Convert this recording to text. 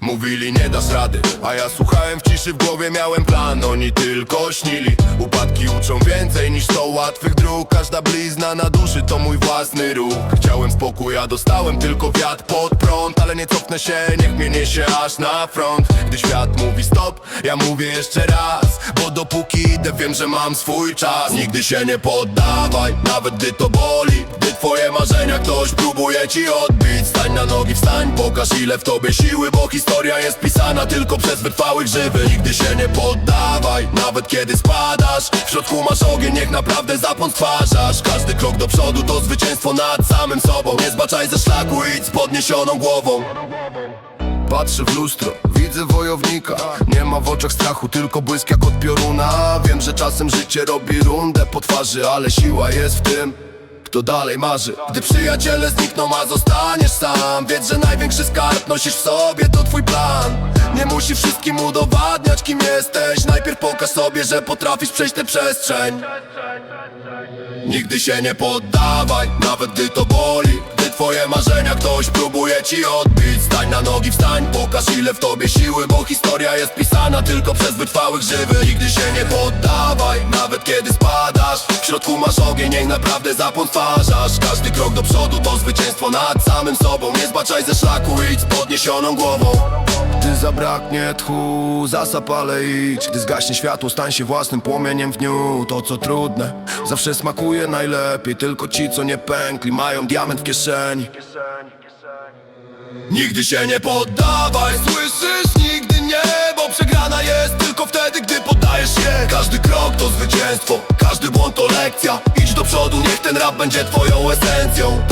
Mówili nie dasz rady, a ja słuchałem w ciszy w głowie miałem plan. Oni tylko śnili, upadki uczą więcej niż sto łatwych dróg. Każda blizna na duszy to mój własny ruch. Chciałem spokój, a dostałem tylko wiatr pod prąd. Ale nie cofnę się, niech mnie niesie aż na front. Gdy świat mówi stop, ja mówię jeszcze raz. Bo dopóki idę wiem, że mam swój czas. Nigdy się nie poddawaj, nawet gdy to boli twoje marzenia ktoś próbuje ci odbić. Stań na nogi, wstań, pokaż ile w tobie siły Bo historia jest pisana tylko przez wytrwałych żywych. Nigdy się nie poddawaj, nawet kiedy spadasz. W środku masz ogień, niech naprawdę zapłon stwarzasz. Każdy krok do przodu to zwycięstwo nad samym sobą. Nie zbaczaj ze szlaku, idź z podniesioną głową. Patrzę w lustro, widzę wojownika. Nie ma w oczach strachu, tylko błysk jak od pioruna. Wiem, że czasem życie robi rundę po twarzy Ale siła jest w tym, kto dalej marzy. Gdy przyjaciele znikną, a zostaniesz sam Wiedz, że największy skarb nosisz w sobie, to twój plan. Nie musisz wszystkim udowadniać, kim jesteś. Najpierw pokaż sobie, że potrafisz przejść tę przestrzeń. Nigdy się nie poddawaj, nawet gdy to boli. Gdy twoje marzenia ktoś próbuje ci odbić. Stań na nogi, wstań, pokaż ile w tobie siły Bo historia jest pisana tylko przez wytrwałych żywych. Nigdy się nie poddawaj, środku masz ogień, niech naprawdę zapłon stwarzasz Każdy krok do przodu to zwycięstwo nad samym sobą. Nie zbaczaj ze szlaku, idź z podniesioną głową. Gdy zabraknie tchu, zasap ale idź. Gdy zgaśnie światło, stań się własnym płomieniem w dniu. To co trudne, zawsze smakuje najlepiej. Tylko ci, co nie pękli, mają diament w kieszeni. Nigdy się nie poddawaj, słyszysz? Nigdy nie, zwycięstwo, każdy błąd to lekcja. Idź do przodu, niech ten rap będzie twoją esencją